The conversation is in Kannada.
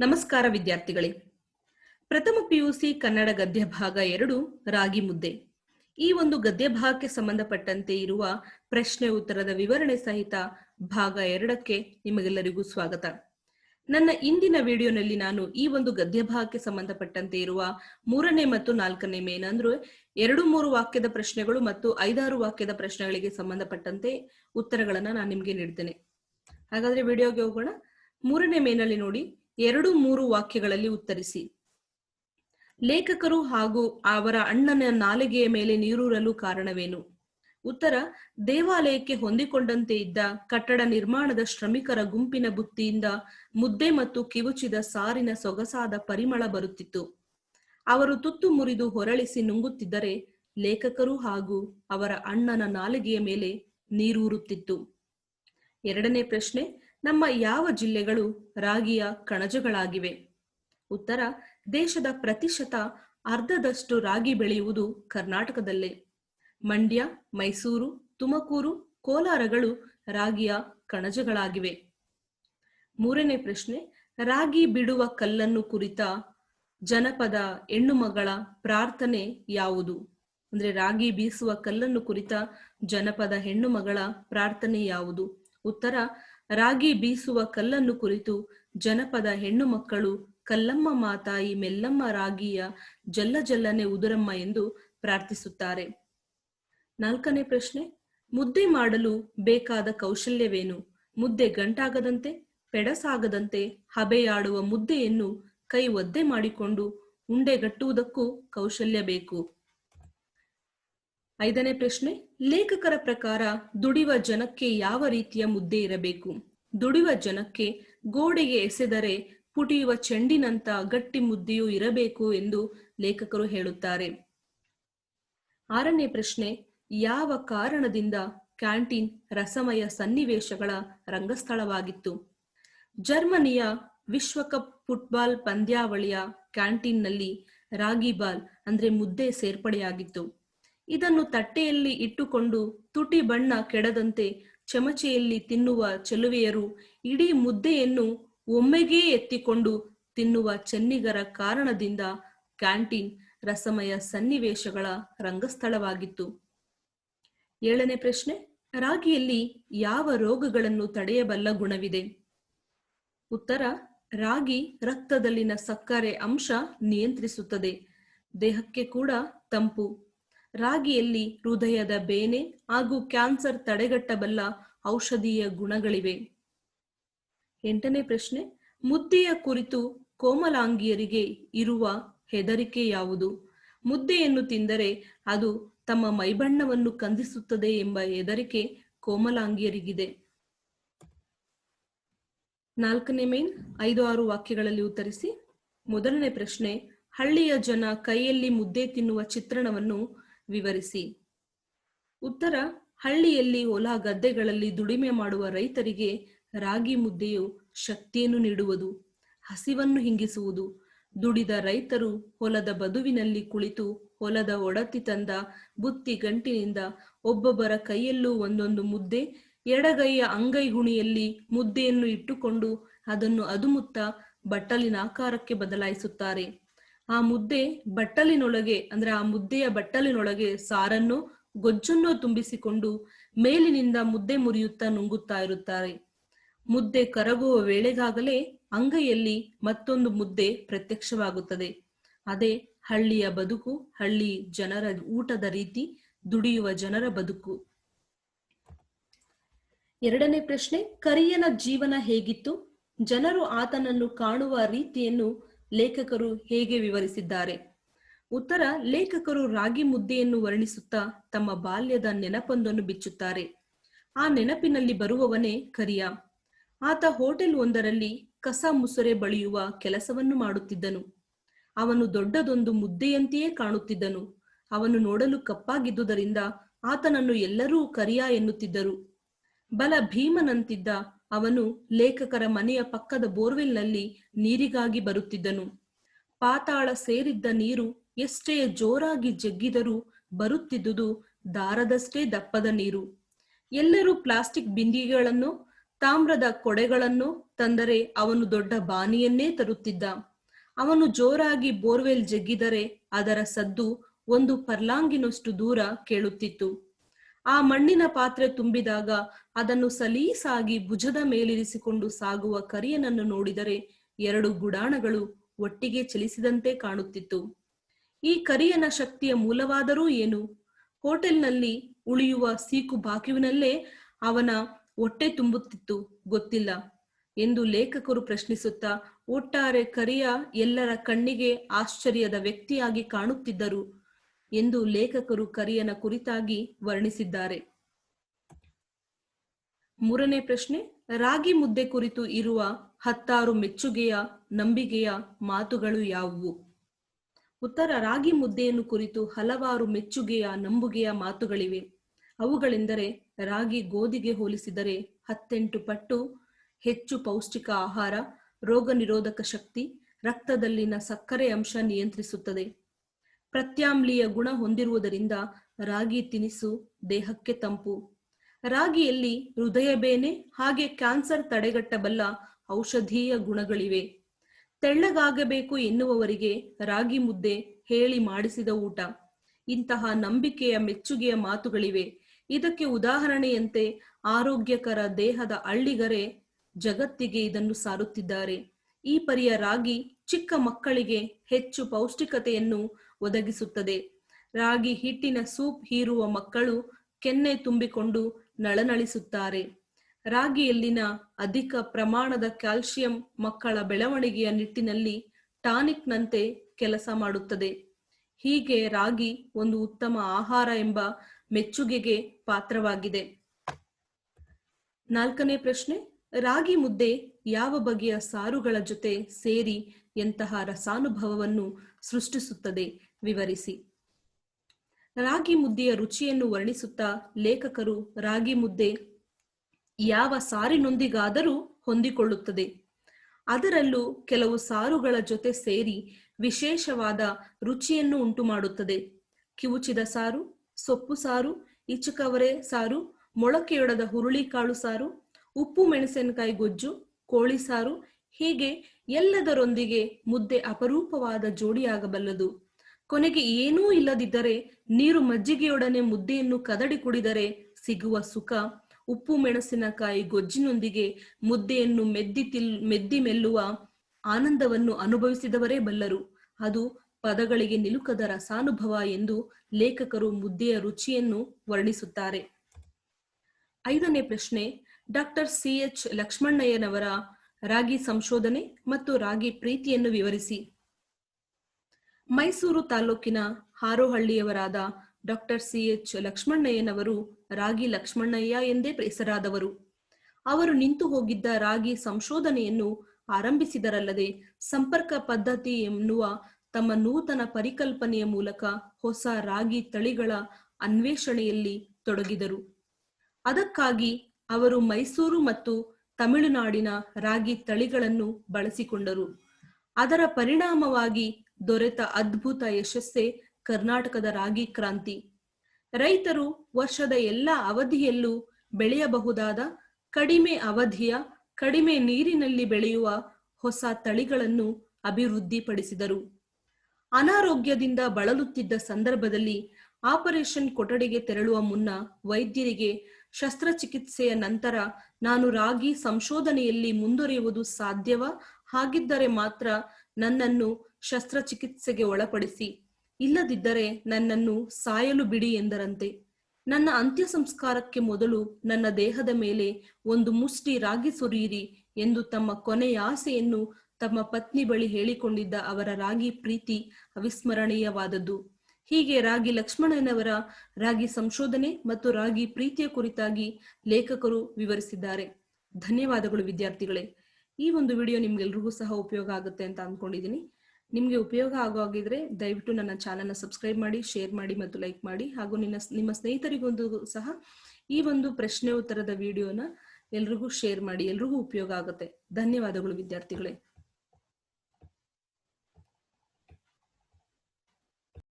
ನಮಸ್ಕಾರ ವಿದ್ಯಾರ್ಥಿಗಳೇ. ಪ್ರಥಮ ಪಿಯುಸಿ ಕನ್ನಡ ಗದ್ಯ ಭಾಗ ಎರಡು, ರಾಗಿ ಮುದ್ದೆ. ಈ ಒಂದು ಗದ್ಯ ಭಾಗಕ್ಕೆ ಸಂಬಂಧಪಟ್ಟಂತೆ ಇರುವ ಪ್ರಶ್ನೆ ಉತ್ತರದ ವಿವರಣೆ ಸಹಿತ ಭಾಗ ಎರಡಕ್ಕೆ ನಿಮಗೆಲ್ಲರಿಗೂ ಸ್ವಾಗತ. ನನ್ನ ಇಂದಿನ ವಿಡಿಯೋನಲ್ಲಿ ನಾನು ಈ ಒಂದು ಗದ್ಯ ಭಾಗಕ್ಕೆ ಸಂಬಂಧಪಟ್ಟಂತೆ ಇರುವ ಮೂರನೇ ಮತ್ತು ನಾಲ್ಕನೇ ಮೇನ್ ಅಂದ್ರೆ ಎರಡು, ಮೂರು ವಾಕ್ಯದ ಪ್ರಶ್ನೆಗಳು ಮತ್ತು ಐದಾರು ವಾಕ್ಯದ ಪ್ರಶ್ನೆಗಳಿಗೆ ಸಂಬಂಧಪಟ್ಟಂತೆ ಉತ್ತರಗಳನ್ನ ನಾನು ನಿಮಗೆ ನೀಡ್ತೇನೆ. ಹಾಗಾದ್ರೆ ವಿಡಿಯೋಗೆ ಹೋಗೋಣ. ಮೂರನೇ ಮೇನಲ್ಲಿ ನೋಡಿ. ಎರಡು ಮೂರು ವಾಕ್ಯಗಳಲ್ಲಿ ಉತ್ತರಿಸಿ. ಲೇಖಕರು ಹಾಗೂ ಅವರ ಅಣ್ಣನ ನಾಲಿಗೆಯ ಮೇಲೆ ನೀರೂರಲು ಕಾರಣವೇನು? ಉತ್ತರ, ದೇವಾಲಯಕ್ಕೆ ಹೊಂದಿಕೊಂಡಂತೆ ಇದ್ದ ಕಟ್ಟಡ ನಿರ್ಮಾಣದ ಶ್ರಮಿಕರ ಗುಂಪಿನ ಬುತ್ತಿಯಿಂದ ಮುದ್ದೆ ಮತ್ತು ಕಿವುಚಿದ ಸಾರಿನ ಸೊಗಸಾದ ಪರಿಮಳ ಬರುತ್ತಿತ್ತು. ಅವರು ತುತ್ತು ಮುರಿದು ಹೊರಳಿಸಿ ನುಂಗುತ್ತಿದ್ದರೆ ಲೇಖಕರು ಹಾಗೂ ಅವರ ಅಣ್ಣನ ನಾಲಿಗೆಯ ಮೇಲೆ ನೀರೂರುತ್ತಿತ್ತು. ಎರಡನೇ ಪ್ರಶ್ನೆ ನಮ್ಮ ಯಾವ ಜಿಲ್ಲೆಗಳು ರಾಗಿಯ ಕಣಜಗಳಾಗಿವೆ? ಉತ್ತರ, ದೇಶದ ಪ್ರತಿಶತ ಅರ್ಧದಷ್ಟು ರಾಗಿ ಬೆಳೆಯುವುದು ಕರ್ನಾಟಕದಲ್ಲೇ. ಮಂಡ್ಯ, ಮೈಸೂರು, ತುಮಕೂರು, ಕೋಲಾರಗಳು ರಾಗಿಯ ಕಣಜಗಳಾಗಿವೆ. ಮೂರನೇ ಪ್ರಶ್ನೆ, ರಾಗಿ ಬಿಡುವ ಕಲ್ಲನ್ನು ಕುರಿತ ಜನಪದ ಹೆಣ್ಣುಮಗಳ ಪ್ರಾರ್ಥನೆ ಯಾವುದು? ಅಂದ್ರೆ ರಾಗಿ ಬೀಸುವ ಕಲ್ಲನ್ನು ಕುರಿತ ಜನಪದ ಹೆಣ್ಣುಮಗಳ ಪ್ರಾರ್ಥನೆ ಯಾವುದು? ಉತ್ತರ ರಾಗಿ ಬೀಸುವ ಕಲ್ಲನ್ನು ಕುರಿತು ಜನಪದ ಹೆಣ್ಣು ಮಕ್ಕಳು ಕಲ್ಲಮ್ಮ ಮಾತಾಯಿ ಮೆಲ್ಲಮ್ಮ ರಾಗಿಯ ಜಲ್ಲ ಜಲ್ಲನೆ ಉದುರಮ್ಮ ಎಂದು ಪ್ರಾರ್ಥಿಸುತ್ತಾರೆ. ನಾಲ್ಕನೇ ಪ್ರಶ್ನೆ, ಮುದ್ದೆ ಮಾಡಲು ಬೇಕಾದ ಕೌಶಲ್ಯವೇನು? ಮುದ್ದೆ ಗಂಟಾಗದಂತೆ, ಪೆಡಸಾಗದಂತೆ ಹಬೆಯಾಡುವ ಮುದ್ದೆಯನ್ನು ಕೈ ಒದ್ದೆ ಮಾಡಿಕೊಂಡು ಉಂಡೆಗಟ್ಟುವುದಕ್ಕೂ ಕೌಶಲ್ಯ ಬೇಕು. ಐದನೇ ಪ್ರಶ್ನೆ, ಲೇಖಕರ ಪ್ರಕಾರ ದುಡಿವ ಜನಕ್ಕೆ ಯಾವ ರೀತಿಯ ಮುದ್ದೆ ಇರಬೇಕು? ದುಡಿವ ಜನಕ್ಕೆ ಗೋಡೆಗೆ ಎಸೆದರೆ ಪುಟಿಯುವ ಚೆಂಡಿನಂತ ಗಟ್ಟಿ ಮುದ್ದೆಯೂ ಇರಬೇಕು ಎಂದು ಲೇಖಕರು ಹೇಳುತ್ತಾರೆ. ಆರನೇ ಪ್ರಶ್ನೆ, ಯಾವ ಕಾರಣದಿಂದ ಕ್ಯಾಂಟೀನ್ ರಸಮಯ ಸನ್ನಿವೇಶಗಳ ರಂಗಸ್ಥಳವಾಗಿತ್ತು? ಜರ್ಮನಿಯ ವಿಶ್ವಕಪ್ ಫುಟ್ಬಾಲ್ ಪಂದ್ಯಾವಳಿಯ ಕ್ಯಾಂಟೀನ್ನಲ್ಲಿ ರಾಗಿ ಬಾಲ್ ಅಂದ್ರೆ ಮುದ್ದೆ ಸೇರ್ಪಡೆಯಾಗಿತ್ತು. ಇದನ್ನು ತಟ್ಟೆಯಲ್ಲಿ ಇಟ್ಟುಕೊಂಡು ತುಟಿ ಬಣ್ಣ ಕೆಡದಂತೆ ಚಮಚೆಯಲ್ಲಿ ತಿನ್ನುವ ಚೆಲುವೆಯರು ಇಡೀ ಮುದ್ದೆಯನ್ನು ಒಮ್ಮೆಗೇ ಎತ್ತಿಕೊಂಡು ತಿನ್ನುವ ಚೆನ್ನಿಗರ ಕಾರಣದಿಂದ ಕ್ಯಾಂಟೀನ್ ರಸಮಯ ಸನ್ನಿವೇಶಗಳ ರಂಗಸ್ಥಳವಾಗಿತ್ತು. ಏಳನೇ ಪ್ರಶ್ನೆ, ರಾಗಿಯಲ್ಲಿ ಯಾವ ರೋಗಗಳನ್ನು ತಡೆಯಬಲ್ಲ ಗುಣವಿದೆ? ಉತ್ತರ, ರಾಗಿ ರಕ್ತದಲ್ಲಿನ ಸಕ್ಕರೆ ಅಂಶ ನಿಯಂತ್ರಿಸುತ್ತದೆ. ದೇಹಕ್ಕೆ ಕೂಡ ತಂಪು ರಾಗಿಯಲ್ಲಿ ಹೃದಯದ ಬೇನೆ ಹಾಗೂ ಕ್ಯಾನ್ಸರ್ ತಡೆಗಟ್ಟಬಲ್ಲ ಔಷಧೀಯ ಗುಣಗಳಿವೆ. ಎಂಟನೇ ಪ್ರಶ್ನೆ, ಮುದ್ದೆಯ ಕುರಿತು ಕೋಮಲಾಂಗಿಯರಿಗೆ ಇರುವ ಹೆದರಿಕೆ ಯಾವುದು? ಮುದ್ದೆಯನ್ನು ತಿಂದರೆ ಅದು ತಮ್ಮ ಮೈಬಣ್ಣವನ್ನು ಕಂದಿಸುತ್ತದೆ ಎಂಬ ಹೆದರಿಕೆ ಕೋಮಲಾಂಗಿಯರಿಗಿದೆ. ನಾಲ್ಕನೇ ಮೇನ್, ಐದು ಆರು ವಾಕ್ಯಗಳಲ್ಲಿ ಉತ್ತರಿಸಿ. ಮೊದಲನೇ ಪ್ರಶ್ನೆ, ಹಳ್ಳಿಯ ಜನ ಕೈಯಲ್ಲಿ ಮುದ್ದೆ ತಿನ್ನುವ ಚಿತ್ರಣವನ್ನು ವಿವರಿಸಿ. ಉತ್ತರ, ಹಳ್ಳಿಯಲ್ಲಿ ಹೊಲ ಗದ್ದೆಗಳಲ್ಲಿ ದುಡಿಮೆ ಮಾಡುವ ರೈತರಿಗೆ ರಾಗಿ ಮುದ್ದೆಯು ಶಕ್ತಿಯನ್ನು ನೀಡುವುದು, ಹಸಿವನ್ನು ಹಿಂಗಿಸುವುದು. ದುಡಿದ ರೈತರು ಹೊಲದ ಬದುವಿನಲ್ಲಿ ಕುಳಿತು ಹೊಲದ ಒಡತಿ ತಂದ ಬುತ್ತಿ ಗಂಟಿನಿಂದ ಒಬ್ಬೊಬ್ಬರ ಕೈಯಲ್ಲೂ ಒಂದೊಂದು ಮುದ್ದೆ, ಎಡಗೈಯ ಅಂಗೈ ಅಂಗೈಗುಣಿಯಲ್ಲಿ ಮುದ್ದೆಯನ್ನು ಇಟ್ಟುಕೊಂಡು ಅದನ್ನು ಅದುಮುತ್ತ ಬಟ್ಟಲಿನ ಆಕಾರಕ್ಕೆ ಬದಲಾಯಿಸುತ್ತಾರೆ. ಆ ಮುದ್ದೆ ಬಟ್ಟಲಿನೊಳಗೆ, ಅಂದ್ರೆ ಆ ಮುದ್ದೆಯ ಬಟ್ಟಲಿನೊಳಗೆ ಸಾರನ್ನು, ಗೊಜ್ಜನ್ನು ತುಂಬಿಸಿಕೊಂಡು ಮೇಲಿನಿಂದ ಮುದ್ದೆ ಮುರಿಯುತ್ತಾ ನುಂಗುತ್ತಾ ಇರುತ್ತಾರೆ. ಮುದ್ದೆ ಕರಗುವ ವೇಳೆಗಾಗಲೇ ಅಂಗೈಯಲ್ಲಿ ಮತ್ತೊಂದು ಮುದ್ದೆ ಪ್ರತ್ಯಕ್ಷವಾಗುತ್ತದೆ. ಅದೇ ಹಳ್ಳಿಯ ಬದುಕು, ಹಳ್ಳಿ ಜನರ ಊಟದ ರೀತಿ ದುಡಿಯುವ ಜನರ ಬದುಕು. ಎರಡನೇ ಪ್ರಶ್ನೆ, ಕರಿಯನ ಜೀವನ ಹೇಗಿತ್ತು? ಜನರು ಆತನನ್ನು ಕಾಣುವ ರೀತಿಯನ್ನು ಲೇಖಕರು ಹೇಗೆ ವಿವರಿಸಿದ್ದಾರೆ? ಉತ್ತರ, ಲೇಖಕರು ರಾಗಿ ಮುದ್ದೆಯನ್ನು ವರ್ಣಿಸುತ್ತಾ ತಮ್ಮ ಬಾಲ್ಯದ ನೆನಪೊಂದನ್ನು ಬಿಚ್ಚುತ್ತಾರೆ. ಆ ನೆನಪಿನಲ್ಲಿ ಬರುವವನೇ ಕರಿಯ. ಆತ ಹೋಟೆಲ್ ಒಂದರಲ್ಲಿ ಕಸ ಮುಸುರೆ ಬಳಿಯುವ ಕೆಲಸವನ್ನು ಮಾಡುತ್ತಿದ್ದನು. ಅವನು ದೊಡ್ಡದೊಂದು ಮುದ್ದೆಯಂತೆಯೇ ಕಾಣುತ್ತಿದ್ದನು. ಅವನು ನೋಡಲು ಕಪ್ಪಾಗಿದ್ದುದರಿಂದ ಆತನನ್ನು ಎಲ್ಲರೂ ಕರಿಯ ಎನ್ನುತ್ತಿದ್ದರು. ಬಲ ಭೀಮನಂತಿದ್ದ ಅವನು ಲೇಖಕರ ಮನೆಯ ಪಕ್ಕದ ಬೋರ್ವೆಲ್ನಲ್ಲಿ ನೀರಿಗಾಗಿ ಬರುತ್ತಿದ್ದನು. ಪಾತಾಳ ಸೇರಿದ್ದ ನೀರು ಎಷ್ಟೇ ಜೋರಾಗಿ ಜಗ್ಗಿದರೂ ಬರುತ್ತಿದ್ದುದು ದಾರದಷ್ಟೇ ದಪ್ಪದ ನೀರು. ಎಲ್ಲರೂ ಪ್ಲಾಸ್ಟಿಕ್ ಬಿಂದಿಗೆಗಳನ್ನು, ತಾಮ್ರದ ಕೊಡೆಗಳನ್ನು ತಂದರೆ ಅವನು ದೊಡ್ಡ ಬಾನಿಯನ್ನೇ ತರುತ್ತಿದ್ದ. ಅವನು ಜೋರಾಗಿ ಬೋರ್ವೆಲ್ ಜಗ್ಗಿದರೆ ಅದರ ಸದ್ದು ಒಂದು ಪರ್ಲಾಂಗಿನಷ್ಟು ದೂರ ಕೇಳುತ್ತಿತ್ತು. ಆ ಮಣ್ಣಿನ ಪಾತ್ರೆ ತುಂಬಿದಾಗ ಅದನ್ನು ಸಲೀಸಾಗಿ ಭುಜದ ಮೇಲಿರಿಸಿಕೊಂಡು ಸಾಗುವ ಕರಿಯನನ್ನು ನೋಡಿದರೆ ಎರಡು ಗುಡಾಣಗಳು ಒಟ್ಟಿಗೆ ಚಲಿಸಿದಂತೆ ಕಾಣುತ್ತಿತ್ತು. ಈ ಕರಿಯನ ಶಕ್ತಿಯ ಮೂಲವಾದರೂ ಏನು? ಹೋಟೆಲ್ನಲ್ಲಿ ಉಳಿಯುವ ಸೀಕು ಬಾಕಿವಿನಲ್ಲೇ ಅವನ ಹೊಟ್ಟೆ ತುಂಬುತ್ತಿತ್ತು, ಗೊತ್ತಿಲ್ಲ. ಎಂದು ಲೇಖಕರು ಪ್ರಶ್ನಿಸುತ್ತಾ, ಒಟ್ಟಾರೆ ಕರಿಯ ಎಲ್ಲರ ಕಣ್ಣಿಗೆ ಆಶ್ಚರ್ಯದ ವ್ಯಕ್ತಿಯಾಗಿ ಕಾಣುತ್ತಿದ್ದರು. ಎಂದು ಲೇಖಕರು ಕರಿಯನ ಕುರಿತಾಗಿ ವರ್ಣಿಸಿದ್ದಾರೆ. ಮೂರನೇ ಪ್ರಶ್ನೆ, ರಾಗಿ ಮುದ್ದೆ ಕುರಿತು ಇರುವ ಹತ್ತಾರು ಮೆಚ್ಚುಗೆಯ, ನಂಬಿಕೆಯ ಮಾತುಗಳು ಯಾವುವು? ಉತ್ತರ, ರಾಗಿ ಮುದ್ದೆಯನ್ನು ಕುರಿತು ಹಲವಾರು ಮೆಚ್ಚುಗೆಯ, ನಂಬುಗೆಯ ಮಾತುಗಳಿವೆ. ಅವುಗಳೆಂದರೆ, ರಾಗಿ ಗೋಧಿಗೆ ಹೋಲಿಸಿದರೆ ಹತ್ತೆಂಟು ಪಟ್ಟು, ಹೆಚ್ಚು ಪೌಷ್ಟಿಕ ಆಹಾರ ರೋಗ ನಿರೋಧಕ ಶಕ್ತಿ, ರಕ್ತದಲ್ಲಿನ ಸಕ್ಕರೆ ಅಂಶ ನಿಯಂತ್ರಿಸುತ್ತದೆ. ಪ್ರತ್ಯಾಮ್ಲೀಯ ಗುಣ ಹೊಂದಿರುವುದರಿಂದ ರಾಗಿ ತಿನಿಸು ದೇಹಕ್ಕೆ ತಂಪು. ರಾಗಿಯಲ್ಲಿ ಹೃದಯ ಬೇನೆ, ಹಾಗೆ ಕ್ಯಾನ್ಸರ್ ತಡೆಗಟ್ಟಬಲ್ಲ ಔಷಧೀಯ ಗುಣಗಳಿವೆ. ತೆಳ್ಳಗಾಗಬೇಕು ಎನ್ನುವವರಿಗೆ ರಾಗಿ ಮುದ್ದೆ ಹೇಳಿ ಮಾಡಿಸಿದ ಊಟ. ಇಂತಹ ನಂಬಿಕೆಯ ಮೆಚ್ಚುಗೆಯ ಮಾತುಗಳಿವೆ. ಇದಕ್ಕೆ ಉದಾಹರಣೆಯಂತೆ ಆರೋಗ್ಯಕರ ದೇಹದ ಅಳ್ಳಿಗರೆ ಜಗತ್ತಿಗೆ ಇದನ್ನು ಸಾರುತ್ತಿದ್ದಾರೆ. ಈ ಪರಿಯ ರಾಗಿ ಚಿಕ್ಕ ಮಕ್ಕಳಿಗೆ ಹೆಚ್ಚು ಪೌಷ್ಟಿಕತೆಯನ್ನು ಒದಗಿಸುತ್ತದೆ. ರಾಗಿ ಹಿಟ್ಟಿನ ಸೂಪ್ ಹೀರುವ ಮಕ್ಕಳು ಕೆನ್ನೆ ತುಂಬಿಕೊಂಡು ನಳನಳಿಸುತ್ತಾರೆ. ರಾಗಿಯಲ್ಲಿನ ಅಧಿಕ ಪ್ರಮಾಣದ ಕ್ಯಾಲ್ಸಿಯಂ ಮಕ್ಕಳ ಬೆಳವಣಿಗೆಯ ನಿಟ್ಟಿನಲ್ಲಿ ಟಾನಿಕ್ನಂತೆ ಕೆಲಸ ಮಾಡುತ್ತದೆ. ಹೀಗೆ ರಾಗಿ ಒಂದು ಉತ್ತಮ ಆಹಾರ ಎಂಬ ಮೆಚ್ಚುಗೆಗೆ ಪಾತ್ರವಾಗಿದೆ. ನಾಲ್ಕನೇ ಪ್ರಶ್ನೆ, ರಾಗಿ ಮುದ್ದೆ ಯಾವ ಬಗೆಯ ಸಾರುಗಳ ಜೊತೆ ಸೇರಿ ಎಂತಹ ರಸಾನುಭವವನ್ನು ಸೃಷ್ಟಿಸುತ್ತದೆ? ವಿವರಿಸಿ. ರಾಗಿ ಮುದ್ದೆಯ ರುಚಿಯನ್ನು ವರ್ಣಿಸುತ್ತಾ ಲೇಖಕರು ರಾಗಿ ಮುದ್ದೆ ಯಾವ ಸಾರಿನೊಂದಿಗಾದರೂ ಹೊಂದಿಕೊಳ್ಳುತ್ತದೆ. ಅದರಲ್ಲೂ ಕೆಲವು ಸಾರುಗಳ ಜೊತೆ ಸೇರಿ ವಿಶೇಷವಾದ ರುಚಿಯನ್ನು ಉಂಟು ಮಾಡುತ್ತದೆ ಕಿವುಚಿದ ಸಾರು, ಸೊಪ್ಪು ಸಾರು, ಇಚುಕವರೆ ಸಾರು, ಮೊಳಕೆಯೊಡದ ಹುರುಳಿಕಾಳು ಸಾರು, ಉಪ್ಪು ಮೆಣಸಿನಕಾಯಿ ಗೊಜ್ಜು, ಕೋಳಿ ಸಾರು ಹೀಗೆ ಎಲ್ಲದರೊಂದಿಗೆ ಮುದ್ದೆ ಅಪರೂಪವಾದ ಜೋಡಿಯಾಗಬಲ್ಲದು. ಕೊನೆಗೆ ಏನೂ ಇಲ್ಲದಿದ್ದರೆ ನೀರು ಮಜ್ಜಿಗೆಯೊಡನೆ ಮುದ್ದೆಯನ್ನು ಕದಡಿ ಕುಡಿದರೆ ಸಿಗುವ ಸುಖ. ಉಪ್ಪು ಮೆಣಸಿನಕಾಯಿ ಗೊಜ್ಜಿನೊಂದಿಗೆ ಮುದ್ದೆಯನ್ನು ಮೆದ್ದಿ ತಿಲ್, ಮೆದ್ದಿ ಮೆಲ್ಲುವ ಆನಂದವನ್ನು ಅನುಭವಿಸಿದವರೇ ಬಲ್ಲರು. ಅದು ಪದಗಳಿಗೆ ನಿಲುಕದ ರಸಾನುಭವ ಎಂದು ಲೇಖಕರು ಮುದ್ದೆಯ ರುಚಿಯನ್ನು ವರ್ಣಿಸುತ್ತಾರೆ. ಐದನೇ ಪ್ರಶ್ನೆ, ಡಾಕ್ಟರ್ ಸಿ ಎಚ್ ಲಕ್ಷ್ಮಣ್ಣಯ್ಯನವರ ರಾಗಿ ಸಂಶೋಧನೆ ಮತ್ತು ರಾಗಿ ಪ್ರೀತಿಯನ್ನು ವಿವರಿಸಿ. ಮೈಸೂರು ತಾಲೂಕಿನ ಹಾರೋಹಳ್ಳಿಯವರಾದ ಡಾಕ್ಟರ್ ಸಿ ಎಚ್ ಲಕ್ಷ್ಮಣ್ಣಯ್ಯನವರು ರಾಗಿ ಲಕ್ಷ್ಮಣಯ್ಯ ಎಂದೇ ಹೆಸರಾದವರು. ಅವರು ನಿಂತು ಹೋಗಿದ್ದ ರಾಗಿ ಸಂಶೋಧನೆಯನ್ನು ಆರಂಭಿಸಿದರಲ್ಲದೆ ಸಂಪರ್ಕ ಪದ್ಧತಿ ಎನ್ನುವ ತಮ್ಮ ನೂತನ ಪರಿಕಲ್ಪನೆಯ ಮೂಲಕ ಹೊಸ ರಾಗಿ ತಳಿಗಳ ಅನ್ವೇಷಣೆಯಲ್ಲಿ ತೊಡಗಿದರು. ಅದಕ್ಕಾಗಿ ಅವರು ಮೈಸೂರು ಮತ್ತು ತಮಿಳುನಾಡಿನ ರಾಗಿ ತಳಿಗಳನ್ನು ಬಳಸಿಕೊಂಡರು. ಅದರ ಪರಿಣಾಮವಾಗಿ ದೊರೆತ ಅದ್ಭುತ ಯಶಸ್ಸೇ ಕರ್ನಾಟಕದ ರಾಗಿ ಕ್ರಾಂತಿ. ರೈತರು ವರ್ಷದ ಎಲ್ಲ ಅವಧಿಯಲ್ಲೂ ಬೆಳೆಯಬಹುದಾದ ಕಡಿಮೆ ಅವಧಿಯ, ಕಡಿಮೆ ನೀರಿನಲ್ಲಿ ಬೆಳೆಯುವ ಹೊಸ ತಳಿಗಳನ್ನು ಅಭಿವೃದ್ಧಿಪಡಿಸಿದರು. ಅನಾರೋಗ್ಯದಿಂದ ಬಳಲುತ್ತಿದ್ದ ಸಂದರ್ಭದಲ್ಲಿ ಆಪರೇಷನ್ ಕೊಠಡಿಗೆ ತೆರಳುವ ಮುನ್ನ ವೈದ್ಯರಿಗೆ ಶಸ್ತ್ರಚಿಕಿತ್ಸೆಯ ನಂತರ ನಾನು ರಾಗಿ ಸಂಶೋಧನೆಯಲ್ಲಿ ಮುಂದುವರಿಯುವುದು ಸಾಧ್ಯವ? ಹಾಗಿದ್ದರೆ ಮಾತ್ರ ನನ್ನನ್ನು ಶಸ್ತ್ರಚಿಕಿತ್ಸೆಗೆ ಒಳಪಡಿಸಿ. ಇಲ್ಲದಿದ್ದರೆ ನನ್ನನ್ನು ಸಾಯಲು ಬಿಡಿ ಎಂದರಂತೆ. ನನ್ನ ಅಂತ್ಯ ಸಂಸ್ಕಾರಕ್ಕೆ ಮೊದಲು ನನ್ನ ದೇಹದ ಮೇಲೆ ಒಂದು ಮುಷ್ಟಿ ರಾಗಿ ಸುರಿಯಿರಿ ಎಂದು ತಮ್ಮ ಕೊನೆಯ ಆಸೆಯನ್ನು ತಮ್ಮ ಪತ್ನಿ ಬಳಿ ಹೇಳಿಕೊಂಡಿದ್ದ ಅವರ ರಾಗಿ ಪ್ರೀತಿ ಅವಿಸ್ಮರಣೀಯವಾದದ್ದು. ಹೀಗೆ ರಾಗಿ ಲಕ್ಷ್ಮಣನವರ ರಾಗಿ ಸಂಶೋಧನೆ ಮತ್ತು ರಾಗಿ ಪ್ರೀತಿಯ ಕುರಿತಾಗಿ ಲೇಖಕರು ವಿವರಿಸಿದ್ದಾರೆ. ಧನ್ಯವಾದಗಳು ವಿದ್ಯಾರ್ಥಿಗಳೇ. ಈ ಒಂದು ವಿಡಿಯೋ ನಿಮ್ಗೆಲ್ರಿಗೂ ಸಹ ಉಪಯೋಗ ಆಗುತ್ತೆ ಅಂತ ಅನ್ಕೊಂಡಿದ್ದೀನಿ. ನಿಮಗೆ ಉಪಯೋಗ ಆಗೋ ಆಗೋಗಿದ್ರೆ ದಯವಿಟ್ಟು ನನ್ನ ಚಾನಲ್ನ ಸಬ್ಸ್ಕ್ರೈಬ್ ಮಾಡಿ, ಶೇರ್ ಮಾಡಿ ಮತ್ತು ಲೈಕ್ ಮಾಡಿ. ಹಾಗೂ ನಿನ್ನ ನಿಮ್ಮ ಸ್ನೇಹಿತರಿಗೊಂದು ಸಹ ಈ ಒಂದು ಪ್ರಶ್ನೆ ಉತ್ತರದ ವಿಡಿಯೋನ ಎಲ್ರಿಗೂ ಶೇರ್ ಮಾಡಿ. ಎಲ್ರಿಗೂ ಉಪಯೋಗ ಆಗುತ್ತೆ. ಧನ್ಯವಾದಗಳು ವಿದ್ಯಾರ್ಥಿಗಳೇ.